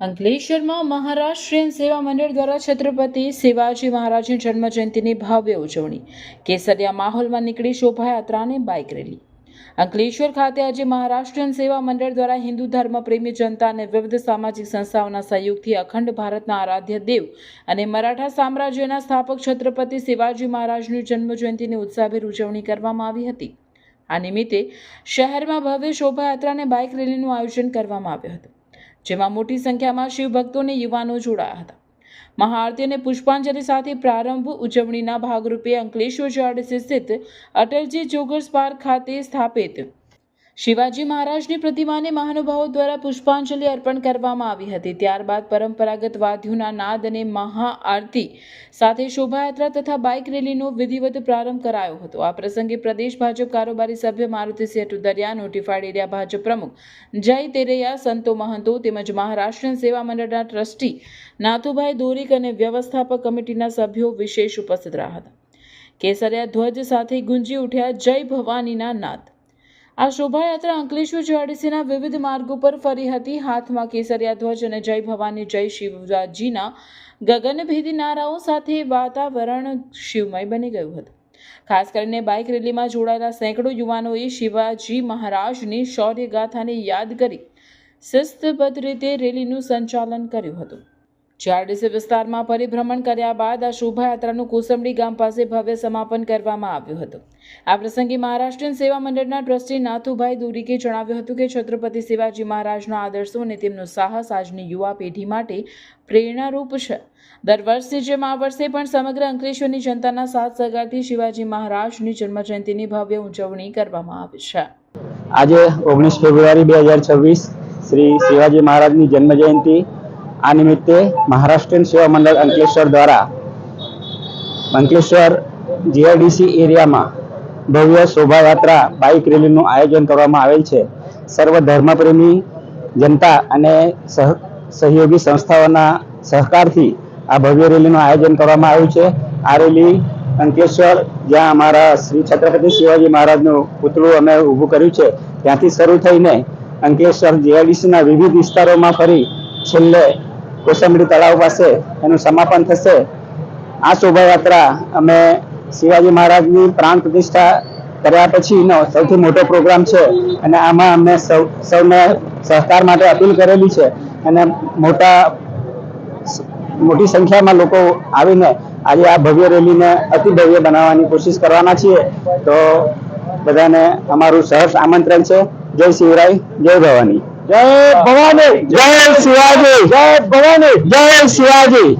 અંકલેશ્વરમાં મહારાષ્ટ્રીયન સેવા મંડળ દ્વારા છત્રપતિ શિવાજી મહારાજની જન્મ જયંતિની ભવ્ય ઉજવણી. કેસરિયા માહોલમાં નીકળી શોભાયાત્રાને બાઇક રેલી. અંકલેશ્વર ખાતે આજે મહારાષ્ટ્રીયન સેવા મંડળ દ્વારા હિન્દુ ધર્મ પ્રેમી જનતા અને વિવિધ સામાજિક સંસ્થાઓના સહયોગથી અખંડ ભારતના આરાધ્ય દેવ અને મરાઠા સામ્રાજ્યના સ્થાપક છત્રપતિ શિવાજી મહારાજની જન્મ જયંતિની ઉત્સાહભેર ઉજવણી કરવામાં આવી હતી. આ નિમિત્તે શહેરમાં ભવ્ય શોભાયાત્રા અને બાઇક રેલીનું આયોજન કરવામાં આવ્યું હતું. જેમાં મોટી સંખ્યામાં શિવભક્તો અને યુવાનો જોડાયા હતા. મહાઆરતી અને પુષ્પાંજલિ સાથે પ્રારંભ ઉજવણીના ભાગરૂપે અંકલેશ્વર જીઆરડીસી સ્થિત અટલજી જોગર્સ પાર્ક ખાતે સ્થાપિત શિવાજી મહારાજની પ્રતિમાને મહાનુભાવો દ્વારા પુષ્પાંજલિ અર્પણ કરવામાં આવી હતી. ત્યારબાદ પરંપરાગત વાદ્યોના નાદ અને મહાઆરતી સાથે શોભાયાત્રા તથા બાઇક રેલીનો વિધિવત પ્રારંભ કરાયો હતો. આ પ્રસંગે પ્રદેશ ભાજપ કારોબારી સભ્ય મારુતિસિંહ ટુદરિયા નોટિફાઈડ એરિયા ભાજપ પ્રમુખ જય તેરૈયા, સંતો મહંતો તેમજ મહારાષ્ટ્રીયન સેવા મંડળના ટ્રસ્ટી નાથુભાઈ દોરીક અને વ્યવસ્થાપક કમિટીના સભ્યો વિશેષ ઉપસ્થિત રહ્યા હતા. કેસરિયા ધ્વજ સાથે ગુંજી ઉઠ્યા જય ભવાનીના નાદ. આ શોભાયાત્રા અંકલેશ્વર જીઆરડીસીના વિવિધ માર્ગો પર ફરી હતી. હાથમાં કેસરિયા ધ્વજ અને જય ભવાની જય શિવજીના ગગનભેદી નારાઓ સાથે વાતાવરણ શિવમય બની ગયું હતું. ખાસ કરીને બાઇક રેલીમાં જોડાયેલા સેંકડો યુવાનોએ શિવાજી મહારાજની શૌર્ય ગાથાને યાદ કરી શિસ્તબદ્ધ રીતે રેલીનું સંચાલન કર્યું હતું. જીઆરડીસી વિસ્તારમાં પરિભ્રમણ કર્યા બાદ આ શોભાયાત્રાનું કોસંબડી ગામ પાસે ભવ્ય સમાપન કરવામાં આવ્યું હતું. આ પ્રસંગે મહારાષ્ટ્રીયન સેવા મંડળના ટ્રસ્ટી નાથુભાઈ દુરીકે જણાવ્યું હતું કે છત્રપતિ શિવાજી મહારાજના આદર્શો અને તેમનું સાહસ આજની યુવા પેઢી માટે પ્રેરણારૂપ છે. દર વર્ષની જેમ આ વર્ષે પણ સમગ્ર અંકલેશ્વરની જનતાના સાથ સહકારથી શિવાજી મહારાજની જન્મજયંતિની ભવ્ય ઉજવણી કરવામાં આવી છે. આજે ઓગણીસ ફેબ્રુઆરી બે હજાર છવ્વીસ શ્રી શિવાજી મહારાજની જન્મ જયંતિ આ નિમિત્તે મહારાષ્ટ્રીયન સેવા મંડળ અંકલેશ્વર દ્વારા અંકલેશ્વર જીઆઈડીસી એરિયામાં ભવ્ય શોભાયાત્રા બાઇક રેલીનું આયોજન કરવામાં આવેલ છે. સર્વ ધર્મપ્રેમી જનતા અને સહયોગી સંસ્થાઓના સહકારથી આ ભવ્ય રેલીનું આયોજન કરવામાં આવ્યું છે. આ રેલી અંકલેશ્વર, જ્યાં અમારા શ્રી છત્રપતિ શિવાજી મહારાજનું પુતળું અમે ઊભું કર્યું છે, ત્યાંથી શરૂ થઈને અંકલેશ્વર જીઆઈડીસીના વિવિધ વિસ્તારોમાં ફરી છેલ્લે કોસંબડી તળાવ પાસે એનું સમાપન થશે. આ શોભાયાત્રા અમે શિવાજી મહારાજની પ્રાણ પ્રતિષ્ઠા કર્યા પછીનો સૌથી મોટો પ્રોગ્રામ છે અને આમાં અમને સૌ, સૌને સહકાર માટે અપીલ કરેલી છે અને મોટા, મોટી સંખ્યામાં લોકો આવીને આજે આ ભવ્ય રેલીને અતિ ભવ્ય બનાવવાની કોશિશ કરવાના છીએ. તો બધાને અમારું સહર્ષ આમંત્રણ છે. જય શિવરાય, જય ભવાની. જય ભવાની. જય શિવાજી. જય ભવાની. જય શિવાજી.